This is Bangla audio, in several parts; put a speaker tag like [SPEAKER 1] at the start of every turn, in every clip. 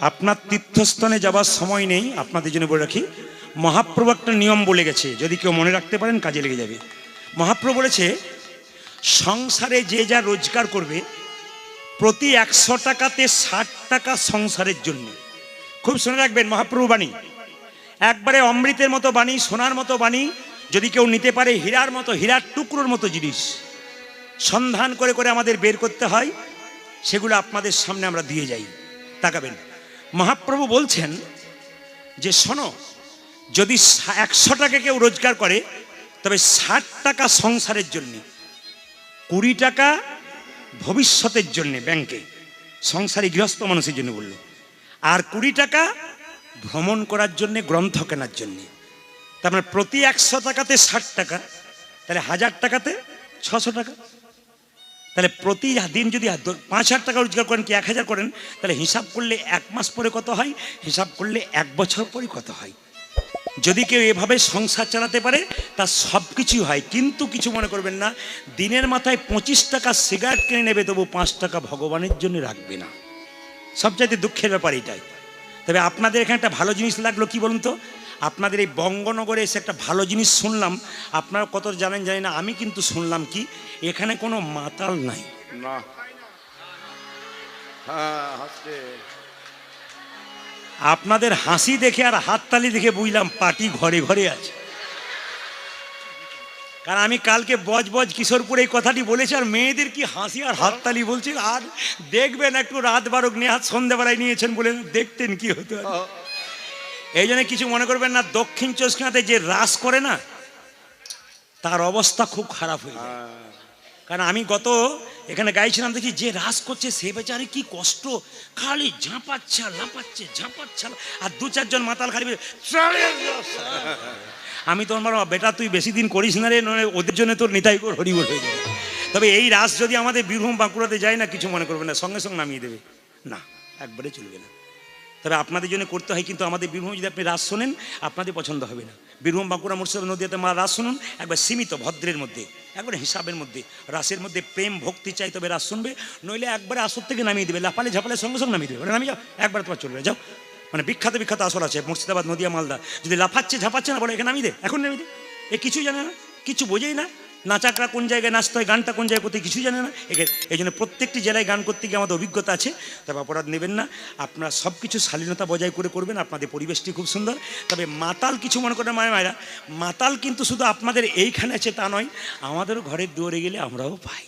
[SPEAKER 1] আপনার তীর্থস্থানে যাবার সময় নেই, আপনাদের জন্য বলে রাখি, মহাপ্রভু একটা নিয়ম বলে গেছে, যদি কেউ মনে রাখতে পারেন কাজে লেগে যাবে। মহাপ্রভু বলেছে, সংসারে যে যা রোজগার করবে, প্রতি একশো টাকাতে ষাট টাকা সংসারের জন্য। খুব শুনে রাখবেন, মহাপ্রভু বাণী। একবারে অমৃতের মতো বাণী, সোনার মতো বাণী, যদি কেউ নিতে পারে হীরার মতো, হীরার টুকরোর মতো জিনিস। সন্ধান করে করে আমাদের বের করতে হয়, সেগুলো আপনাদের সামনে আমরা দিয়ে যাই। তাকাবেন। মহাপ্রভু বলছেন যে, শোনো, যদি একশো টাকা কেউ রোজগার করে, তবে ষাট টাকা সংসারের জন্য, কুড়ি টাকা ভবিষ্যতের জন্য ব্যাংকে, সংসারে গৃহস্থ মানুষের জন্য বলল। আর কুড়ি টাকা ভ্রমণ করার জন্য, গ্রন্থ কেনার জন্যে। তার মানে প্রতি একশো টাকাতে ষাট টাকা, তাহলে হাজার টাকাতে ছশো টাকা। তাহলে প্রতি দিন যদি পাঁচ হাজার টাকা রোজগার করেন কি এক হাজার করেন? তাহলে হিসাব করলে এক মাস পরে কত হয়? হিসাব করলে এক বছর পরে কত হয়? যদি কেউ এভাবে সংসার চালাতে পারে তার সব কিছুই হয়। কিন্তু কিছু মনে করবেন না, দিনের মাথায় পঁচিশ টাকা সিগারেট কিনে নেবে, তবু পাঁচ টাকা ভগবানের জন্য রাখবে না। সবচাইতে দুঃখের ব্যাপার এটাই। তবে আপনাদের এখানে একটা ভালো জিনিস লাগল, কি বলুন তো? আপনাদের এই বঙ্গনগরে এসে একটা ভালো জিনিস শুনলাম। আপনারা কত জানেন জানি না আমি কিন্তু শুনলাম কি এখানে কোনো মাতাল নাই।
[SPEAKER 2] না। হ্যাঁ
[SPEAKER 1] আপনাদের হাসি দেখে আর হাততালি দেখে বুঝলাম পার্টি ঘরে ঘরে আছে। কারণ আমি কালকে বজ বজ কিশোরপুর এই কথাটি বলেছি আর মেয়েদের কি হাসি আর হাততালি বলছিল আর দেখবেন একটু রাত বারক নেহাত সন্ধ্যাবেলায় নিয়েছেন বলে দেখতেন কি হতো। এই জন্য কিছু মনে করবেন না, দক্ষিণ চৌষ্কাতে যে রাস করে না, তার অবস্থা খুব খারাপ হয়ে কারণ আমি গত এখানে গাইছিলাম দেখি যে রাস করছে, সে বেচারে কি কষ্ট, খালি ঝাঁপাচ্ছে লাপাচ্ছে ঝাঁপাচ্ছে আর- দু চারজন মাতাল খালি। আমি তো আমার বেটা, তুই বেশি দিন করিস না রে নয় ওদের জন্য তোর নিতাই কর হরিবল হয়ে যাবে। তবে এই রাস যদি আমাদের বীরভূম বাঁকুড়াতে যায় না, কিছু মনে করবে না, সঙ্গে সঙ্গে নামিয়ে দেবে। না, একবারে চলবে না। তবে আপনাদের জন্য করতে হয়, কিন্তু আমাদের বীরভূম যদি আপনি রাস শোনেন, আপনাদের পছন্দ হবে না। বীরভূম বাঁকুড়া মুর্শিদাবাদ নদীতে মা রাস শুনুন, একবার সীমিত ভদ্রের মধ্যে, একবার হিসাবের মধ্যে, রাসের মধ্যে প্রেম, ভক্তি চাই, তবে রাস শুনবে, নইলে একবারে আসর থেকে নামিয়ে দেবে, লাফালে ঝাপালে সঙ্গে সঙ্গে নামিয়ে দেবে নামিয়ে যাও, একবার তোমার চলবে যাও। মানে বিখ্যাত বিখ্যাত আসর আছে, মুর্শিদাবাদ, নদিয়া, মালদা, যদি লাফাচ্ছে, ঝাপাচ্ছে না, বলে এখানে নামিয়ে দে, এখন নামিয়ে দে। এ কিছুই জানে না, কিছু বোঝেই না নাচাকরা কোন জায়গায় নাচতে হয়, গানটা কোন জায়গায় করতে কিছুই জানে না। এই জন্য প্রত্যেকটি জেলায় গান করতে গিয়ে আমাদের অভিজ্ঞতা আছে, তবে অপরাধ নেবেন না। আপনারা সব কিছু শালীনতা বজায় করে করবেন, আপনাদের পরিবেশটি খুব সুন্দর। তবে মাতাল কিছু মনে করেন মায়ের মায়েরা, মাতাল কিন্তু শুধু আপনাদের এইখানে আছে তা নয়, আমাদেরও ঘরের দুয়ারে গেলে আমরাও পাই।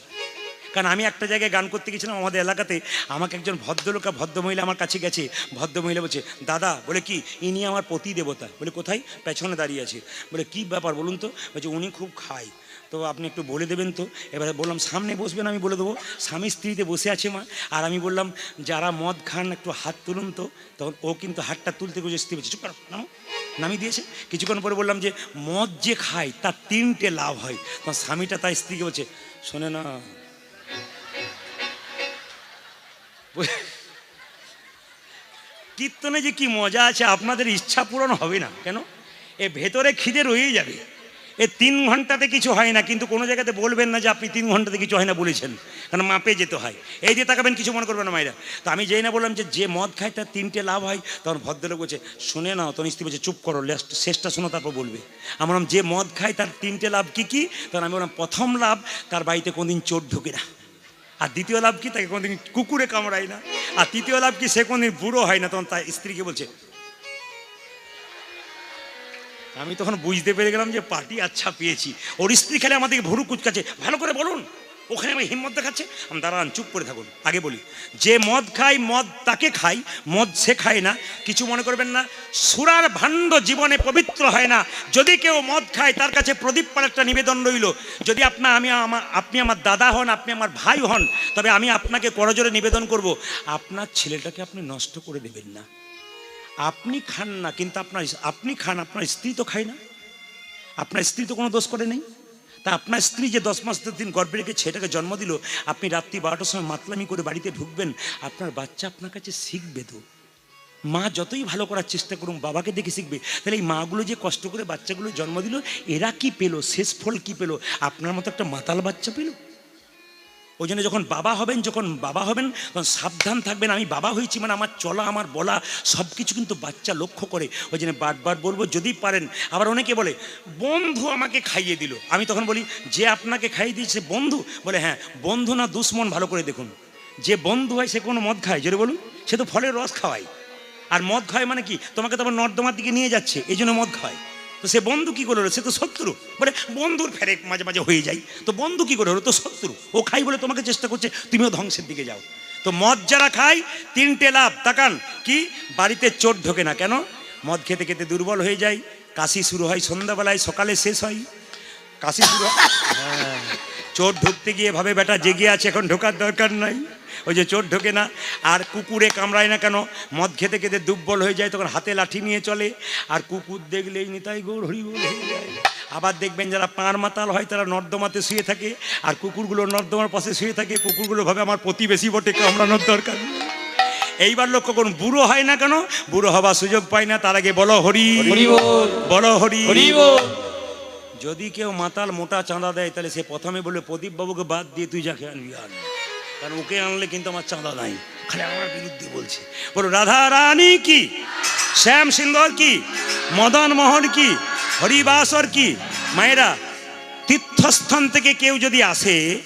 [SPEAKER 1] কারণ আমি একটা জায়গায় গান করতে গেছিলাম আমাদের এলাকাতে, আমাকে একজন ভদ্রলোক ভদ্রমহিলা আমার কাছে গেছে। ভদ্রমহিলা বলছে, দাদা, বলে কি, ইনি আমার পতি দেবতা বলে, কোথায়? পেছনে দাঁড়িয়ে আছে। বলে, কি ব্যাপার বলুন তো? বলছে, উনি খুব খায়। তো আপনি একটু বলে দেবেন তো? এবারে বললাম, সামনে বসবেন? আমি বলে দেবো, স্বামী স্ত্রীতে বসে আছে মা। আর আমি বললাম, যারা মদ খান, একটু হাত তুলুন তো। তখন ও কিন্তু হাতটা তুলতে গেছে স্ত্রী বলছে, চুপ করো, নামো। নামিয়ে দিয়েছে। কিছুক্ষণ পরে বললাম যে, মদ যে খায়, তার তিনটে লাভ হয়। তখন স্বামীটা তার স্ত্রীকে বলছে, শোনে না। কীর্তনে যে কি মজা আছে, আপনাদের ইচ্ছা পূরণ হবে না। কেন? এ ভেতরে খিদে রয়েই যাবে। এ তিন ঘন্টাতে কিছু হয় না, কিন্তু কোনো জায়গাতে বলবেন না যে আপনি তিন ঘন্টাতে কিছু হয় না বলেছেন, কারণ মাপে যেতে হয়। এই যে তাকাবেন, কিছু মনে করবেন না মায়েরা। তো আমি যেই না বললাম যে যে মদ খায় তার তিনটে লাভ হয়, তখন ভদ্রলোক বলছে, শুনে না তখন স্ত্রী বলছে, চুপ করো শেষটা শোনো, তারপর বলবে। আমার যে মদ খায় তার তিনটে লাভ কি কি? তখন আমি বললাম, প্রথম লাভ, তার বাড়িতে কোনদিন চোর ঢুকে না। আর দ্বিতীয় লাভ কি, তাকে কোনোদিন কুকুরে কামড়ায় না। আর তৃতীয় লাভ কি, সে কোনোদিন বুড়ো হয় না। তখন তার স্ত্রীকে বলছে আমি তখন বুঝতে পেরে গেলাম যে পার্টি আচ্ছা পেয়েছি। ওর স্ত্রী খেলে আমাদেরকে ভুরু কুচকাচ্ছে। ভালো করে বলুন, ওখানে আমি হিম্মত দেখাচ্ছে? আমি দাঁড়ান, চুপ করে থাকুন। আগে বলি, যে মদ খায়, মদ তাকে খাই মদ সে খায় না। কিছু মনে করবেন না, সুরার ভাণ্ড জীবনে পবিত্র হয় না। যদি কেউ মদ খায়, তার কাছে প্রদীপ পাড়ার একটা নিবেদন রইল। যদি আপনার আমি আমার আপনি আমার দাদা হন, আপনি আমার ভাই হন, তবে আমি আপনাকে করজোরে নিবেদন করব। আপনার ছেলেটাকে আপনি নষ্ট করে দেবেন না। আপনি খান না, কিন্তু আপনার আপনি খান, আপনার স্ত্রী তো খায় না। আপনার স্ত্রী তো কোনো দোষ করে নেই। তা আপনার স্ত্রী যে দশ মাস দিন গর্ভে রেখে ছেলেটাকে জন্ম দিল, আপনি রাত্রি বারোটার সময় মাতলামি করে বাড়িতে ঢুকবেন, আপনার বাচ্চা আপনার কাছে শিখবে তো। মা যতই ভালো করার চেষ্টা করুন বাবাকে দেখে শিখবে। তাহলে এই মাগুলো যে কষ্ট করে বাচ্চাগুলো জন্ম দিল, এরা কি পেল? শেষ ফল কি পেল? আপনার মতো একটা মাতাল বাচ্চা পেল? ওই জন্য যখন বাবা হবেন, যখন বাবা হবেন, তখন সাবধান থাকবেন। আমি বাবা হয়েছি মানে আমার চলা, আমার বলা সব কিছু কিন্তু বাচ্চা লক্ষ্য করে। ওই জন্য বারবার বলব, যদি পারেন, আবার অনেকে বলে, বন্ধু আমাকে খাইয়ে দিল। আমি তখন বলি, যে আপনাকে খাইয়ে দিয়েছে বন্ধু? বলে হ্যাঁ বন্ধু না দুশ্মন, ভালো করে দেখুন। যে বন্ধু হয়, সে কোনো মদ খায়, জোরে বলুন। সে তো ফলের রস খাওয়ায়। আর মদ খায় মানে কি? তোমাকে তো আবার নর্দমার দিকে নিয়ে যাচ্ছে, এই জন্য মদ খায় তো সে বন্ধু কি করে হলো? সে তো শত্রু। বলে, বন্ধুর ফেরে মাঝে মাঝে হয়ে যায়। তো বন্ধু কি করে হলো? তো শত্রু। ও খাই বলে তোমাকে চেষ্টা করছে, তুমিও ধ্বংসের দিকে যাও। তো মদ যারা খায়, তিনটে লাভ। তাকান, কি? বাড়িতে চোট ঢোকে না কেন? মদ খেতে খেতে দুর্বল হয়ে যায়। কাশি শুরু হয় সন্ধ্যাবেলায়, সকালে শেষ হয়। কাশি শুরু হয়। চোট ঢুকতে গিয়ে ভাবে, বেটা, জেগে আছে, এখন ঢোকার দরকার নাই। ওই যে চোর ঢোকে না আর কুকুরে কামড়ায় না কেন? মদ খেতে খেতে দুর্বল হয়ে যায় তখন হাতে লাঠি নিয়ে চলে। আর কুকুর দেখলেই নিতাই গৌর হরি গৌর হয়ে যায়। আবার দেখবেন যারা পাঁড় মাতাল হয় তারা নর্দমাতে শুয়ে থাকে আর কুকুরগুলো নর্দমার পাশে শুয়ে থাকে। কুকুরগুলো ভাবে আমার প্রতিবেশী বটে কামড়ানোর দরকার এইবার লক্ষ্য করুন বুড়ো হয় না কেন? বুড়ো হবার সুযোগ পায় না তার আগে বলো হরি।
[SPEAKER 2] বল
[SPEAKER 1] হরি।
[SPEAKER 2] হরি
[SPEAKER 1] যদি কেউ মাতাল মোটা চাঁদা দেয় তাহলে সে প্রথমে বলে প্রদীপ বাবুকে বাদ দিয়ে তুই যাকে আনবি আন। কারণ ওকে আনলে কিন্তু আমার চাঁদা নাই। খালি আমার বিরুদ্ধে বলছে। বলো, রাধা রানী কি? শ্যাম সিন্দর কি? মদন মোহন কি? হরিবাসর কি? মায়েরা, তীর্থস্থান থেকে কেউ যদি আসে,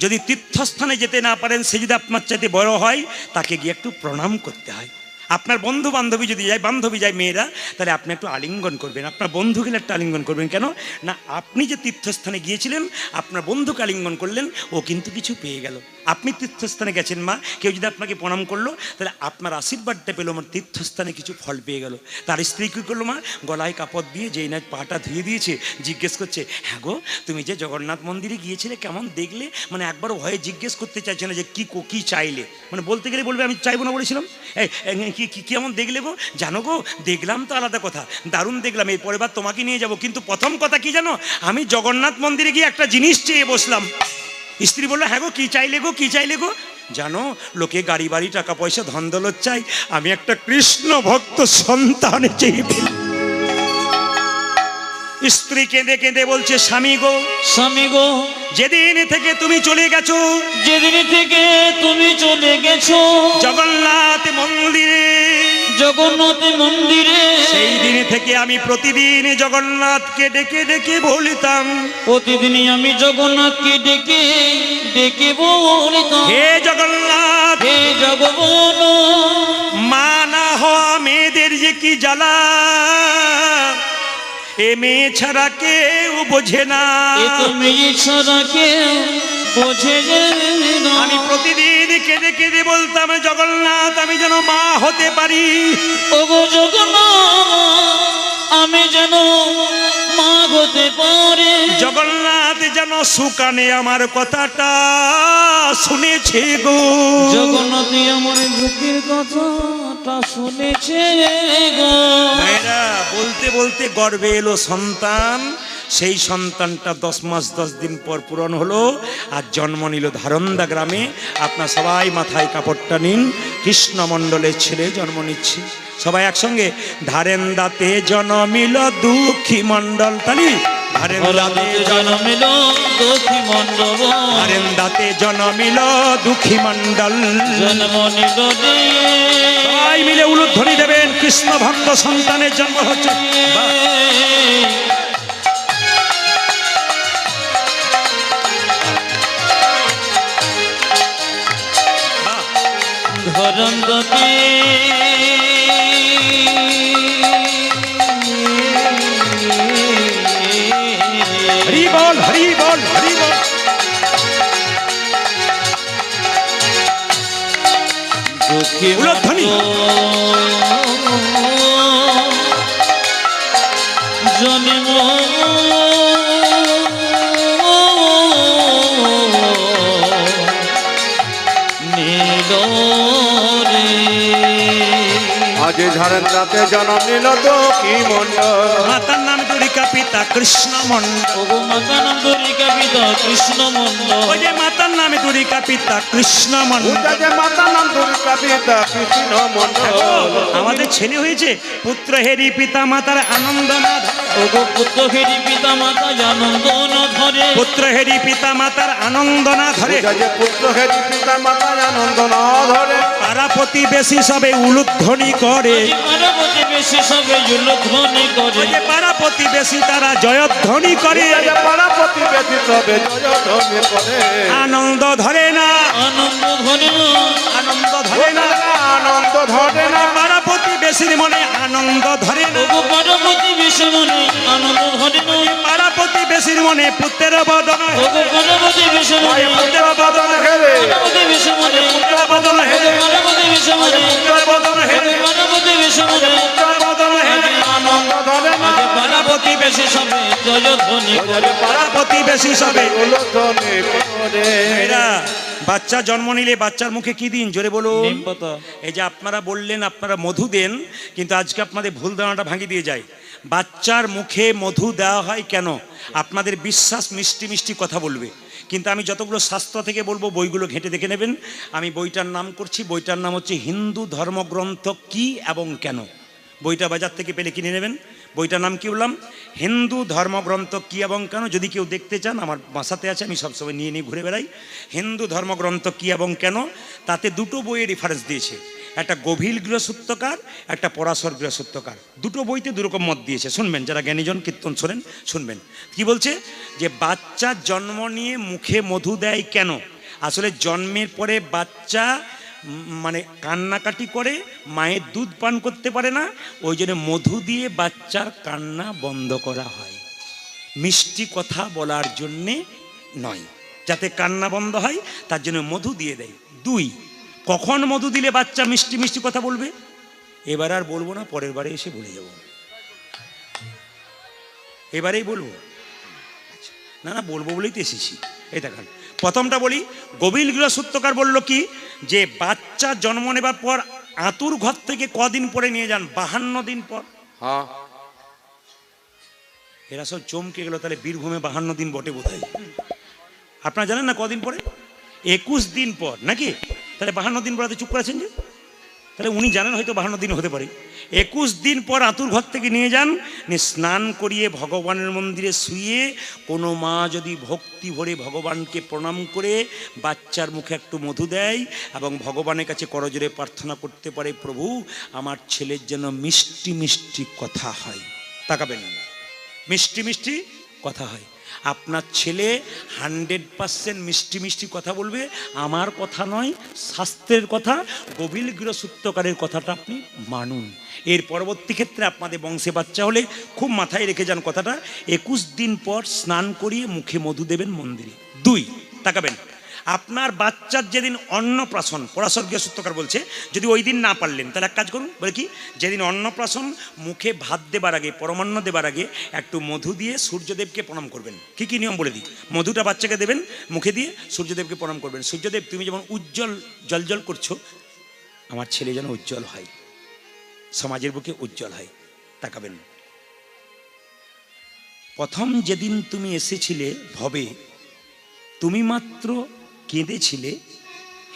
[SPEAKER 1] যদি তীর্থস্থানে যেতে না পারেন, সে যদি আপনার চাইতে বড় হয়, তাকে গিয়ে একটু প্রণাম করতে হয়। আপনার বন্ধু বান্ধবী যদি যায়, বান্ধবী যায়, মেয়েরা, তাহলে আপনি একটু আলিঙ্গন করবেন। আপনার বন্ধু গেলে একটা আলিঙ্গন করবেন। কেন? না, আপনি যে তীর্থস্থানে গিয়েছিলেন, আপনার বন্ধুকে আলিঙ্গন করলেন, ও কিন্তু কিছু পেয়ে গেল। আপনি তীর্থস্থানে গেছেন, মা। কেউ যদি আপনাকে প্রণাম করল, তাহলে আপনার আশীর্বাদটা পেল, আমার তীর্থস্থানে কিছু ফল পেয়ে গেল। তার স্ত্রী কী করল, মা? গলায় কাপড় দিয়ে যেই না পাটা ধুয়ে দিয়েছে, জিজ্ঞেস করছে হ্যাঁ গো, তুমি যে জগন্নাথ মন্দিরে গিয়েছিলে, কেমন দেখলে? মানে একবার ভয়ে জিজ্ঞেস করতে চাইছে না যে কী কো- চাইলে। মানে বলতে গেলে বলবে, আমি চাইব না, বলেছিলাম। কি কি কেমন দেখলে গো? জানো গো, দেখলাম তো আলাদা কথা। দারুণ দেখলাম এই পরেরবার তোমাকে নিয়ে যাব। কিন্তু প্রথম কথা কি জানো? আমি জগন্নাথ মন্দিরে গিয়ে একটা জিনিস চেয়ে বসলাম। স্ত্রী বলল হ্যাঁ গো, কী চাইলে গো, কী চাইলে গো? জানো, লোকে গাড়ি বাড়ি, টাকা পয়সা, ধন দৌলত চাই আমি একটা কৃষ্ণ ভক্ত সন্তান চেয়ে। স্ত্রী কেঁদে কেঁদে বলছে স্বামী গো
[SPEAKER 2] স্বামী গো
[SPEAKER 1] যেদিন থেকে তুমি চলে গেছো
[SPEAKER 2] যেদিন থেকে তুমি চলে গেছো
[SPEAKER 1] জগন্নাথ মন্দিরে
[SPEAKER 2] জগন্নাথ মন্দিরে
[SPEAKER 1] সেই দিন থেকে আমি প্রতিদিন জগন্নাথকে ডেকে ডেকে বলিতাম
[SPEAKER 2] প্রতিদিনই আমি জগন্নাথকে ডেকে ডেকে বলিতাম
[SPEAKER 1] হে জগন্নাথ
[SPEAKER 2] হে জগবন
[SPEAKER 1] মা না হওয়া মেয়েদের যে কি জ্বালা এ মেয়ে ছাড়া কেউ বোঝে না।
[SPEAKER 2] মেয়ে ছাড়া কেউ বোঝে
[SPEAKER 1] আমি প্রতিদিন কেঁদে কেঁদে বলতাম জগন্নাথ আমি যেন মা হতে পারি।
[SPEAKER 2] ওগো
[SPEAKER 1] সুকানে আমার কথাটা শুনেছে গো।
[SPEAKER 2] জগন্নাথে আমার বুকের কথাটা শুনেছে গো।
[SPEAKER 1] বলতে বলতে গর্বে এলো সন্তান। সেই সন্তানটা দশ মাস দশ দিন পর পূরণ হলো আর জন্ম নিল ধারন্দা গ্রামে। আপনার সবাই মাথায় কাপড়টা নিন। কৃষ্ণমণ্ডলের ছেলে জন্ম নিচ্ছে। সবাই একসঙ্গে ধারেন্দাতে জন্মিল দুঃখী মণ্ডল। তালি ধারেন্দাতে
[SPEAKER 2] জন্মিল
[SPEAKER 1] দুঃখী মণ্ডল। সবাই মিলে উলুধ্বনি দেবেন। কৃষ্ণ ভক্ত সন্তানের জন্ম হচ্ছে।
[SPEAKER 2] ধরন্দতে
[SPEAKER 1] হরি বল হরি বল হরি বল
[SPEAKER 2] দুঃখী
[SPEAKER 1] উলধ্বনি।
[SPEAKER 2] জন্ম
[SPEAKER 3] আজ ঝাড়ন্দাতে জন্ম নিল কি মন্ডল
[SPEAKER 1] মাতার নাম তো নান্দরিকা পিতা কৃষ্ণ মন্ডল
[SPEAKER 2] ওগো মাতা নন্দরিকা পিতা কৃষ্ণ মন্ডল
[SPEAKER 1] ওই যে মাতার নামে দুরিকা পিতা কৃষ্ণ মন্ডল
[SPEAKER 3] যে মাতা নাম দুর্গা পিতা কৃষ্ণ মন্ডল
[SPEAKER 1] আমাদের ছেলে হয়েছে পুত্র হেরি পিতা মাতার আনন্দ না ধরে।
[SPEAKER 2] ওগো পুত্র হেরি পিতা মাতা আনন্দ ন ধরে
[SPEAKER 1] পুত্র হেরি পিতা মাতার আনন্দ না ধরে
[SPEAKER 3] পুত্র হেরি পিতা মাতা আনন্দ না ধরে
[SPEAKER 1] পাড়া প্রতিবেশী সবে উলুধ্বনি করে।
[SPEAKER 2] পার্বতী বেশি সবে করে।
[SPEAKER 1] যে পাড়া প্রতিবেশী তারা জয়ধ্বনি করে।
[SPEAKER 3] পাড়া প্রতিবেশী সবে জয় ধ্বনি করে।
[SPEAKER 1] আনন্দ ধরে না।
[SPEAKER 2] আনন্দ ধরে না।
[SPEAKER 1] আনন্দ
[SPEAKER 3] আনন্দ ধরে
[SPEAKER 1] পারাপতি বেশির মনে পাড়া প্রতিবেশীর মনে পুত্রের বদন পুত্রের বদন পুত্রের বদন পুত্রের বদন
[SPEAKER 2] পাড়া প্রতিবেশী সবে জয়ধ্বনি করে।
[SPEAKER 1] পাড়া প্রতিবেশী সবে।
[SPEAKER 3] উলুধ্বনি করে।
[SPEAKER 1] বাচ্চা জন্ম নিলে বাচ্চার মুখে কি দিন? জোরে
[SPEAKER 2] পাতা।
[SPEAKER 1] এই যে আপনারা বললেন আপনারা মধু দেন কিন্তু আজকে আপনাদের ভুল ধারণাটা ভাঙিয়ে দিয়ে যায়। বাচ্চার মুখে মধু দেওয়া হয় কেন? আপনাদের বিশ্বাস মিষ্টি মিষ্টি কথা বলবে। কিন্তু আমি যতগুলো শাস্ত্র থেকে বলব বইগুলো ঘেঁটে দেখে নেবেন। আমি বইটার নাম করছি বইটার নাম হচ্ছে হিন্দু ধর্মগ্রন্থ কি এবং কেন? বইটা বাজার থেকে পেলে কিনে নেবেন। বইটার নাম কি বললাম? হিন্দু ধর্মগ্রন্থ কি এবং কেন? যদি কেউ দেখতে চান, আমার বাসাতে আছে, আমি সবসময় নিয়ে নিয়ে ঘুরে বেড়াই। হিন্দু ধর্মগ্রন্থ কি এবং কেন? তাতে দুটো বইয়ের রেফারেন্স দিয়েছে। একটা গভীর গৃহসূত্রকার, একটা পরাশর গৃহসূত্রকার। দুটো বইতে দুরকম মত দিয়েছে। শুনবেন, যারা জ্ঞানীজন, কীর্তন শোনেন, শুনবেন। কি বলছে? যে বাচ্চা জন্ম নিয়ে মুখে মধু দেয় কেন? আসলে জন্মের পরে বাচ্চা মানে কান্নাকাটি করে মায়ের দুধ পান করতে পারে না ওই জন্য মধু দিয়ে বাচ্চার কান্না বন্ধ করা হয়। মিষ্টি কথা বলার জন্যে নয়। যাতে কান্না বন্ধ হয় তার জন্য মধু দিয়ে দেয়। দুই কখন মধু দিলে বাচ্চা মিষ্টি মিষ্টি কথা বলবে? এবার আর বলব না পরের বারে এসে বলে যাব। এবারেই বলব। আচ্ছা, না না বলব বলেই তো এসেছি। এই দেখান প্রথমটা বলি গভীর গৃহসূত্রকার বলল কি যে বাচ্চা জন্ম নেবার পর আতুর ঘর থেকে কদিন পরে নিয়ে যান? বাহান্ন দিন পর।
[SPEAKER 3] হ্যাঁ।
[SPEAKER 1] এরা সব চমকে গেল তাহলে বীরভূমে বাহান্ন দিন বটে বোধহয়। আপনারা জানেন না কদিন পরে? একুশ দিন পর নাকি? তাহলে বাহান্ন দিন পরে চুপ করেছেন যে? তাহলে উনি জানেন হয়তো বাহান্ন দিন হতে পারে। একুশ দিন পর আতুর ঘর থেকে নিয়ে যান, নিয়ে স্নান করিয়ে ভগবানের মন্দিরে শুয়ে কোনো মা যদি ভক্তি ভরে ভগবানকে প্রণাম করে, বাচ্চার মুখে একটু মধু দেয় এবং ভগবানের কাছে করজোরে প্রার্থনা করতে পারে, প্রভু, আমার ছেলের যেন মিষ্টি মিষ্টি কথা হয়। তাকাবেন। মিষ্টি মিষ্টি কথা হয়। আপনার ছেলে হান্ড্রেড পার্সেন্ট মিষ্টি মিষ্টি কথা বলবে, আমার কথা নয়, শাস্ত্রের কথা, গভীর গৃহসূত্রকারের কথাটা আপনি মানুন। এর পরবর্তী ক্ষেত্রে আপনাদের বংশে বাচ্চা হলে খুব মাথায় রেখে যান কথাটা, একুশ দিন পর স্নান করিয়ে মুখে মধু দেবেন মন্দিরে। দুই, তাকাবেন। আপনার বাচ্চার যেদিন অন্নপ্রাশন, পরাশর্গীয় সূত্রকার বলছে, যদি ওই দিন না পারলেন, তাহলে এক কাজ করুন, বলে কি? যেদিন অন্নপ্রাশন মুখে ভাত দেবার আগে, পরমান্ন দেবার আগে, একটু মধু দিয়ে সূর্যদেবকে প্রণাম করবেন। কি কি নিয়ম বলে দিই? মধুটা বাচ্চাকে দেবেন, মুখে দিয়ে সূর্যদেবকে প্রণাম করবেন। সূর্যদেব, তুমি যেমন উজ্জ্বল, জলজল করছ, আমার ছেলে যেন উজ্জ্বল হয়। সমাজের বুকে উজ্জ্বল হয়, তাকাবেন। প্রথম যেদিন তুমি এসেছিলে ভবে, তুমি মাত্র কেঁদেছিলে,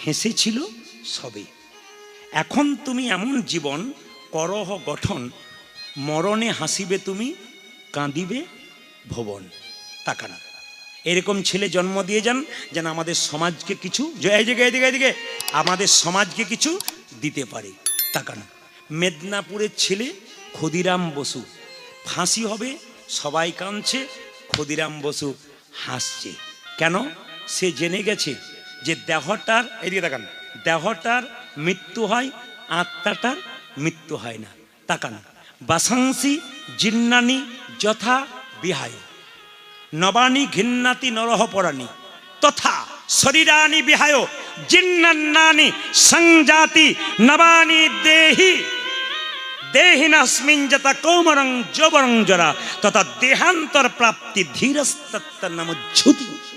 [SPEAKER 1] হেসেছিল সবে। এখন তুমি এমন জীবন, করহ গঠন, মরণে হাসিবে তুমি, কাঁদিবে ভবন। তাকানা এরকম ছেলে জন্ম দিয়ে যান যেন আমাদের সমাজকে কিছু এদিকে এদিকে এদিকে আমাদের সমাজকে কিছু দিতে পারে। তাকানা মেদিনীপুরের ছেলে ক্ষুদিরাম বসু। ফাঁসি হবে, সবাই কাঁদছে, ক্ষুদিরাম বসু হাসছে। কেন? সে জেনে গেছে যে দেহটার এদিকে তাকান। দেহটার মৃত্যু হয় আত্মাটার মৃত্যু হয় না। তাকান। বাসাংসি জিন্নানি যথা বিহায়। নবানি ঘিন্নাতি নরহ পরাণী। তথা শরীরানি বিহায়। জিন্নান্নানি সংজাতি নবানি দেহি। দেহিনাস্মিন যথা কৌমরং যবরং জরা। তথা দেহান্তর প্রাপ্তি ধীরস্তত্তর নাম ঝুতি।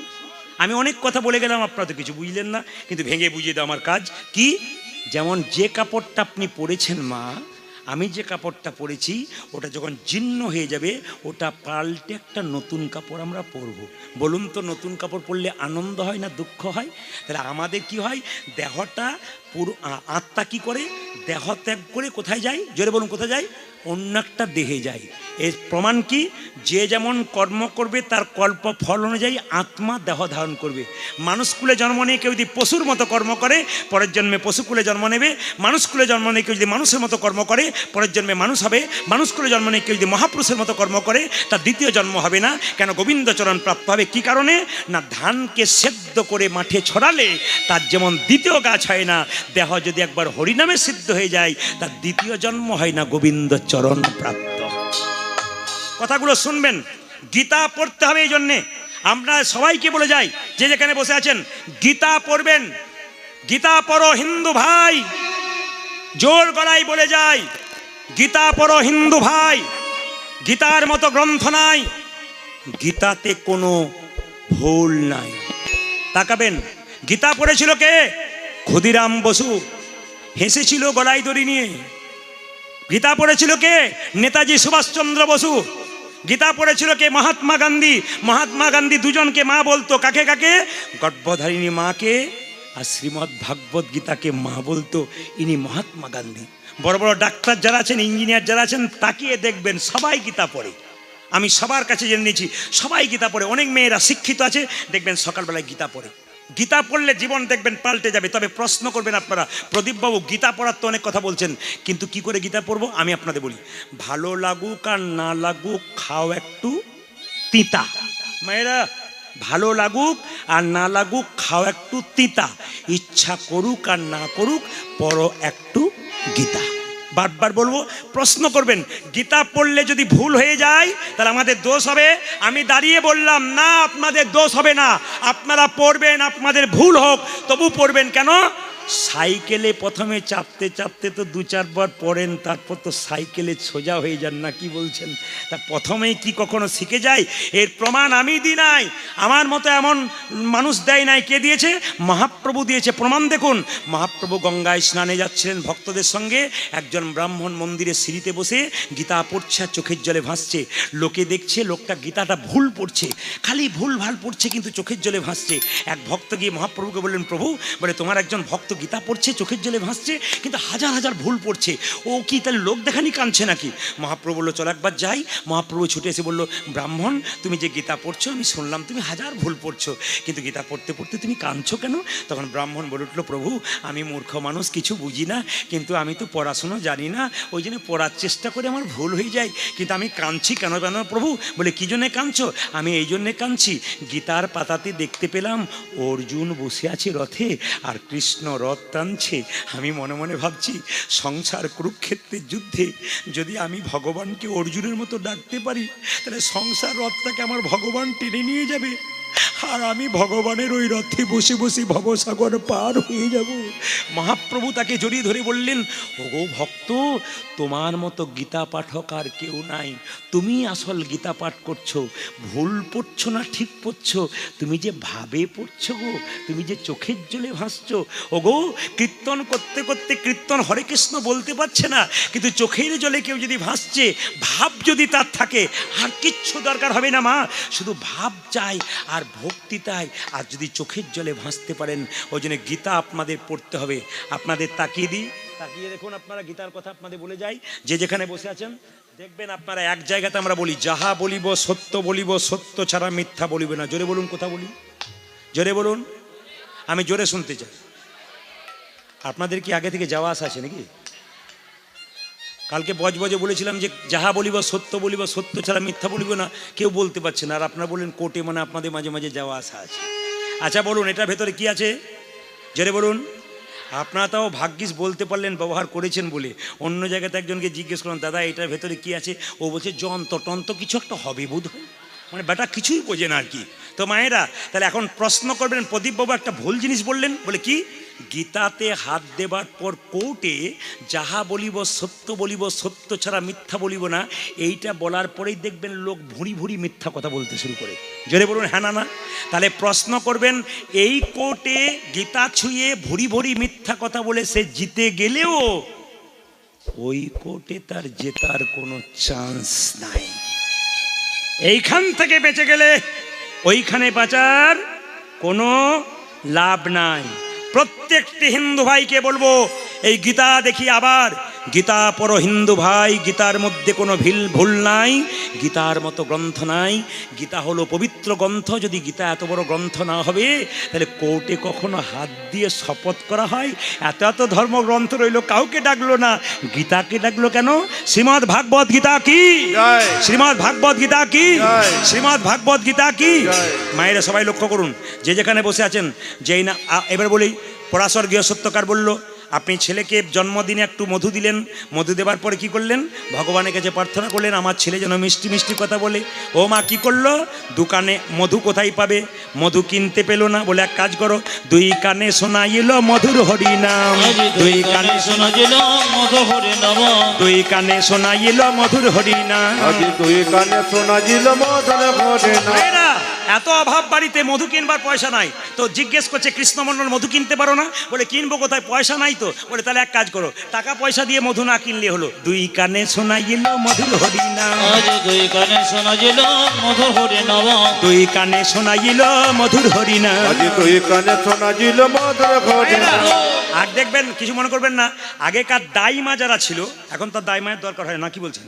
[SPEAKER 1] আমি অনেক কথা বলে গেলাম, আপনারা তো কিছু বুঝলেন না, কিন্তু ভেঙে বুঝিয়ে দাও আমার কাজ। কি? যেমন যে কাপড়টা আপনি পরেছেন, মা, আমি যে কাপড়টা পরেছি, ওটা যখন জীর্ণ হয়ে যাবে, ওটা পাল্টে একটা নতুন কাপড় আমরা পরব। বলুন তো, নতুন কাপড় পরলে আনন্দ হয় না দুঃখ হয়? তাহলে আমাদের কি হয়? দেহটা পুরো আত্মা কি করে? দেহ ত্যাগ করে কোথায় যায়? জোরে বলুন, কোথায় যায়? অন্য একটা দেহে যায়। এর প্রমাণ কি? যে যেমন কর্ম করবে, তার কল্প ফল অনুযায়ী আত্মা দেহ ধারণ করবে। মানুষকুলে জন্ম নিয়ে কেউ যদি পশুর মতো কর্ম করে, পরের জন্মে পশুকুলে জন্ম নেবে। মানুষকুলে জন্ম নিয়ে কেউ যদি মানুষের মতো কর্ম করে, পরের জন্মে মানুষ হবে। মানুষকুলে জন্ম নিয়ে কেউ যদি মহাপুরুষের মতো কর্ম করে, তার দ্বিতীয় জন্ম হবে না। কেন গোবিন্দচরণ প্রাপ্ত হবে? কি কারণে? না, ধানকে সেদ্ধ করে মাঠে ছড়ালে তার যেমন দ্বিতীয় গাছ হয় না, দেহ যদি একবার হরিনামে সিদ্ধ হয়ে যায়, তার দ্বিতীয় জন্ম হয় না গোবিন্দচরণ। প্রাপ্ত। কথাগুলো শুনবেন, গীতা পড়তে হবে এই জন্যে। আমরা সবাইকে বলে যাই, যে যেখানে বসে আছেন, গীতা পড়বেন। গীতা পড়ো হিন্দু ভাই, জোর গলায় বলে যাই, গীতা পড়ো হিন্দু ভাই, গীতার মতো গ্রন্থ নাই, গীতাতে কোনো ভুল নাই। তাকাবেন, গীতা পড়েছিল কে? ক্ষুদিরাম বসু, হেসেছিল গলায় দড়ি নিয়ে। গীতা পড়েছিল কে? নেতাজি সুভাষচন্দ্র বসু। গীতা পড়েছিল কে? মহাত্মা গান্ধী। মহাত্মা গান্ধী দুজনকে মা বলতো, কাকে কাকে? গর্ভধারিণী মাকে আর শ্রীমৎ ভাগবত গীতাকে মা বলতো, ইনি মহাত্মা গান্ধী। বড় বড় ডাক্তার যারা আছেন, ইঞ্জিনিয়ার যারা আছেন, তাকিয়ে দেখবেন সবাই গীতা পড়ে। আমি সবার কাছে জেনে নিয়েছি, সবাই গীতা পড়ে। অনেক মেয়েরা শিক্ষিত আছে, দেখবেন সকালবেলায় গীতা পড়ে। গীতা পড়লে জীবন দেখবেন পাল্টে যাবে। তবে প্রশ্ন করবেন আপনারা, প্রদীপবাবু, গীতা পড়ার তো অনেক কথা বলছেন, কিন্তু কি করে গীতা পড়ব? আমি আপনাদের বলি, ভালো লাগুক আর না লাগুক, খাও একটু তিতা। মায়েরা, ভালো লাগুক আর না লাগুক, খাও একটু তিতা। ইচ্ছা করুক আর না করুক, পড়ো একটু গীতা। বারবার বলব, প্রশ্ন করবেন, গীতা পড়লে যদি ভুল হয়ে যায়, তাহলে আমাদের দোষ হবে। আমি দাঁড়িয়ে বললাম, না, আপনাদের দোষ হবে না। আপনারা পড়বেন, আপনাদের ভুল হোক, তবু পড়বেন কেন? সাইকেলে প্রথমে চাপতে চাপতে তো দু চারবার পড়েন, তারপর তো সাইকেলে সোজা হয়ে যান না, কি বলছেন? তা প্রথমেই কি কখনো শিখে যায়? এর প্রমাণ আমি দিই নাই। আমার মতো এমন মানুষ দেয় নাই। কে দিয়েছে? মহাপ্রভু দিয়েছে। প্রমাণ দেখুন। মহাপ্রভু গঙ্গায় স্নানে যাচ্ছিলেন ভক্তদের সঙ্গে। একজন ব্রাহ্মণ মন্দিরে সিঁড়িতে বসে গীতা পড়ছে আর চোখের জলে ভাসছে। লোকে দেখছে, লোকটা গীতাটা ভুল পড়ছে। খালি ভুল ভালো পড়ছে, কিন্তু চোখের জলে ভাসছে। এক ভক্ত গিয়ে মহাপ্রভুকে বললেন, প্রভু, বলে, তোমার একজন ভক্ত গীতা পড়ছে, চোখের জলে ভাসছে, কিন্তু হাজার হাজার ভুল পড়ছে। ও কি তাহলে লোক দেখানি কাঁদছে নাকি? মহাপ্রভু বলল, চল একবার যাই। মহাপ্রভু ছুটে এসে বলল, ব্রাহ্মণ, তুমি যে গীতা পড়ছো, আমি শুনলাম তুমি হাজার ভুল পড়ছো। কিন্তু গীতা পড়তে পড়তে তুমি কাঁদছো কেন? তখন ব্রাহ্মণ বলে উঠল, প্রভু, আমি মূর্খ মানুষ, কিছু বুঝি না। কিন্তু আমি তো পড়াশুনো জানি না। ওই জন্য পড়ার চেষ্টা করে আমার ভুল হয়ে যায়। কিন্তু আমি কাঁদছি কেন কেন প্রভু? বলে, কী জন্যে কাঁদছো? আমি এই জন্যে কাঁদছি। গীতার পাতাতে দেখতে পেলাম, অর্জুন বসে আছে রথে, আর কৃষ্ণ রথ টানছে, আমি মনে মনে ভাবছি, সংসার কুরুক্ষেত্রের যুদ্ধে যদি আমি ভগবানকে অর্জুনের মতো ডাকতে পারি, তাহলে সংসার রথটাকে আমার ভগবান টেনে নিয়ে যাবে। আর আমি ভগবানের ওই রথে বসে বসে ভবসাগর পার হয়ে যাব। মহাপ্রভু তাকে জড়িয়ে ধরে বললেন, ওগো ভক্ত, তোমার মতো গীতা পাঠক আর কেউ নাই। তুমি আসল গীতা পাঠ করছ, ভুল পড়ছো না ঠিক পড়ছো। তুমি যে ভাবে পড়ছো গো, তুমি যে চোখের জলে ভাসছো। ওগো, কীর্তন করতে করতে কীর্তন হরে কৃষ্ণ বলতে পারছে না, কিন্তু চোখের জলে কেউ যদি ভাসছে, ভাব যদি তার থাকে, আর কিচ্ছু দরকার হবে না মা। শুধু ভাব চাই, আর ভক্তি চাই আর যদি চোখের জলে ভাসতে পারেন, ওই জন্য গীতা আপনাদের পড়তে হবে। আপনাদের তাকিয়ে দিই। তাকিয়ে দেখুন আপনারা গীতার কথা আপনাদের বলে যাই। যে যেখানে বসে আছেন, দেখবেন আপনারা এক জায়গাতে আমরা বলি, যাহা বলিব সত্য বলিব, সত্য ছাড়া মিথ্যা বলিব না। জোরে বলুন কথা বলি। জোরে বলুন। আমি জোরে শুনতে চাই। আপনাদের কি আগে থেকে যাওয়া আসা আছে নাকি? কালকে বজবজে বলেছিলাম যে যাহা বলিব সত্য বলিব, সত্য ছাড়া মিথ্যা বলিব না, কেউ বলতে পারছে না। আর আপনারা বললেন, কোর্টে মানে আপনাদের মাঝে মাঝে যাওয়া আসা আছে। আচ্ছা বলুন, এটার ভেতরে কি আছে? জেরে বলুন। আপনারা তাও ভাগ্যিস বলতে পারলেন, ব্যবহার করেছেন বলে। অন্য জায়গাতে একজনকে জিজ্ঞেস করলাম, দাদা, এটার ভেতরে কি আছে? ও বলছে, যন্ত্র, টন্ত্র কিছু একটা হবে বোধ মানে বেটা কিছুই বোঝে না আর কি। তো মায়েরা, তাহলে এখন প্রশ্ন করবেন প্রদীপবাবু একটা ভুল জিনিস বললেন, বলে কি? গীতাতে হাত দেবার পর কোর্টে যাহা বলিব সত্য বলিব, সত্য ছাড়া মিথ্যা বলিব না, এইটা বলার পরেই দেখবেন লোক ভুঁড়ি ভুঁড়ি মিথ্যা কথা বলতে শুরু করে। জোরে বলুন হ্যাঁ না তাহলে প্রশ্ন করবেন, এই কোর্টে গীতা ছুঁয়ে ভুঁড়ি ভুঁড়ি মিথ্যা কথা বলে সে জিতে গেলেও ওই কোর্টে তার জেতার কোনো চান্স নাই। এইখান থেকে বেঁচে গেলে ওইখানে বাঁচার কোনো লাভ নাই। প্রত্যেকটি হিন্দু ভাইকে বলব এই গীতা দেখি আবার। গীতা পর হিন্দু ভাই গীতার মধ্যে কোনো ভিল ভুল নাই গীতার মতো গ্রন্থ নাই। গীতা হলো পবিত্র গ্রন্থ যদি গীতা এত বড় গ্রন্থ না হবে তাহলে কোর্টে কখনো হাত দিয়ে শপথ করা হয়? এত এত ধর্মগ্রন্থ রইল কাউকে ডাকলো না। গীতাকে ডাকলো কেন? শ্রীমৎ ভাগবত গীতা কি? শ্রীমৎ ভাগবত গীতা কি? শ্রীমৎ ভাগবত গীতা কি। মায়েরা সবাই লক্ষ্য করুন যে যেখানে বসে আছেন যেই না এবার বলি পরাশর গৃহসত্যকার বলল আপনি ছেলেকে জন্মদিনে একটু মধু দিলেন মধু দেওয়ার পরে কি করলেন? ভগবানের কাছে প্রার্থনা করলেন আমার ছেলে যেন মিষ্টি মিষ্টি কথা বলে। ও মা কি করল? দোকানে মধু কোথায় পাবে? মধু কিনতে পেল না বলে এক কাজ করো দুই কানে শোনাইল মধুর হরিনাম।
[SPEAKER 2] দুই কানে শোনা গেল মধু হরে নম
[SPEAKER 1] দুই কানে শোনাইল মধুর হরিনাম।
[SPEAKER 3] তুই কানে শোনা জিল
[SPEAKER 1] এত অভাব বাড়িতে মধু কিনবার পয়সা নাই। তো জিজ্ঞেস করছে কৃষ্ণমন্ডল মধু কিনতে পারো না? বলে কিনবো কোথায়? পয়সা নাই তো। বলে তাহলে এক কাজ করো টাকা পয়সা দিয়ে মধু না কিনলে হলো। দুই কানে শোনাইল মধুর হরিনাম।
[SPEAKER 2] আজ দুই কানে শোনা গেল মধ হরে নম
[SPEAKER 1] দুই কানে শোনাইল মধুর হরিনাম।
[SPEAKER 3] আজি কানে শোনা মদন ঘটে না
[SPEAKER 1] আর দেখবেন কিছু মনে করবেন না আগেকার দাইমা যারা ছিল এখন তো দাইমায়ের দরকার হয় না কি বলছেন?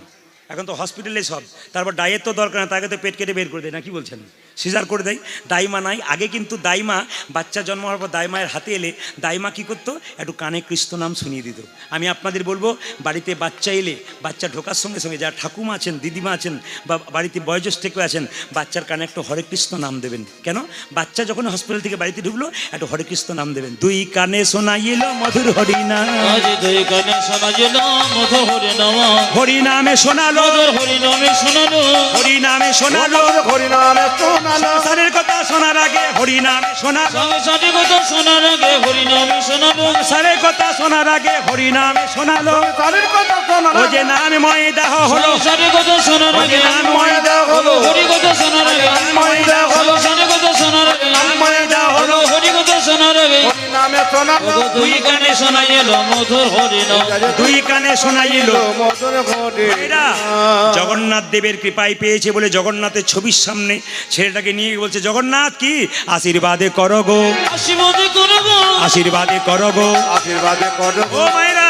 [SPEAKER 1] এখন তো হসপিটালে সব। তারপর ডায়েট তো দরকার না, তাকে তো পেট কেটে বের করে দেয় না, কি বলছেন? সিজার করে দেয়। দাইমা নাই। আগে কিন্তু দাইমা বাচ্চা জন্ম হওয়ার পর দাইমায়ের হাতে এলে দাইমা কি করতো? একটু কানে কৃষ্ণ নাম শুনিয়ে দিত। আমি আপনাদের বলব বাড়িতে বাচ্চা এলে বাচ্চা ঢোকার সঙ্গে সঙ্গে যারা ঠাকুমা আছেন দিদিমা আছেন বা বাড়িতে বয়োজ্যেষ্ঠ কেউ আছেন বাচ্চার কানে একটু হরে কৃষ্ণ নাম দেবেন। কেন? বাচ্চা যখন হসপিটাল থেকে বাড়িতে ঢুকলো একটু হরে কৃষ্ণ নাম দেবেন। দুই কানে শোনাইল মধুর হরিনা
[SPEAKER 2] দুই কানে হরে নম
[SPEAKER 1] হরিনামে। শোনালো।
[SPEAKER 2] হরি নামে শোনালো।
[SPEAKER 1] হরিনামে শোনালো।
[SPEAKER 3] হরি নামে শোনালো।
[SPEAKER 1] সংসারের কথা শোনার আগে হরিনামে শোনা
[SPEAKER 2] সংসারের কথা শোনার আগে হরি নামে শোনালো
[SPEAKER 1] সংসারের কথা শোনার আগে হরিনামে শোনালো।
[SPEAKER 3] সংসারের কথা শোনার
[SPEAKER 1] ও যে নাম ময়দাহ হলো।
[SPEAKER 2] সংসারের কথা শোনার আগে
[SPEAKER 1] নাম ময়দা
[SPEAKER 3] হলো।
[SPEAKER 2] হরি কথা শোনার আগে
[SPEAKER 3] ময়দা হলো।
[SPEAKER 2] সংসারের কথা শোনার আগে
[SPEAKER 1] ময়দা হলো
[SPEAKER 2] দুই কানে মধুর হরি নাম
[SPEAKER 1] দুই কানে শোনাইল
[SPEAKER 3] ঘটে
[SPEAKER 1] এরা জগন্নাথ দেবের কৃপায় পেয়েছে বলে জগন্নাথের ছবির সামনে ছেলেটাকে নিয়ে বলছে জগন্নাথ কি? আশীর্বাদে করো গো।
[SPEAKER 2] আশীর্বাদ করব
[SPEAKER 1] আশীর্বাদে করো গো।
[SPEAKER 3] আশীর্বাদে করো
[SPEAKER 1] গো। মায়েরা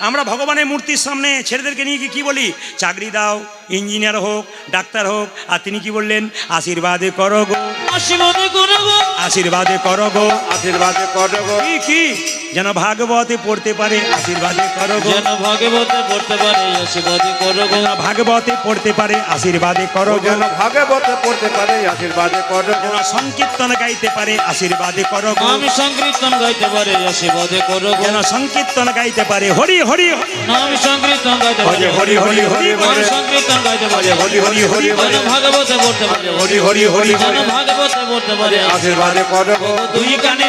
[SPEAKER 1] আমরা ভগবানের মূর্তির সামনে ছেলেদেরকে নিয়ে গিয়ে কি বলি? চাকরি দাও ইঞ্জিনিয়ার হোক ডাক্তার হোক আর তিনি কি বললেন আশীর্বাদে করো গো
[SPEAKER 2] আশীর্বাদ করব
[SPEAKER 1] আশীর্বাদে করো গো
[SPEAKER 3] আশীর্বাদে করো
[SPEAKER 1] কি কি যেন ভাগবতে পড়তে পারে আশীর্বাদে করো গো
[SPEAKER 2] যেন ভাগবতে পড়তে পারে আশীর্বাদ করব
[SPEAKER 1] যেন ভাগবতে পড়তে পারে আশীর্বাদে করো গো
[SPEAKER 3] যেন ভাগবতে পড়তে পারে আশীর্বাদে করো
[SPEAKER 1] যেন সংকীর্তন গাইতে পারে আশীর্বাদে করো গো
[SPEAKER 2] আমি সংকীর্তন গাইতে পারে আশীর্বাদ করব
[SPEAKER 1] যেন সংকীর্তন গাইতে পারে হরি হরি।
[SPEAKER 2] আমি সংকীর্তন গাইতে পারে
[SPEAKER 1] হরি হরি হরি হরি
[SPEAKER 2] আমি সংকীর্তন গাইতে
[SPEAKER 3] হরি হরি হরি আশীর্বাদে
[SPEAKER 2] দুই কানে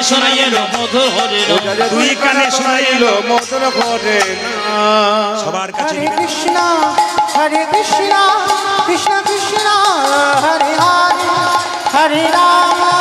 [SPEAKER 1] দুই কানে কৃষ্ণ
[SPEAKER 4] কৃষ্ণ কৃষ্ণ হরে হরে হরে রাম।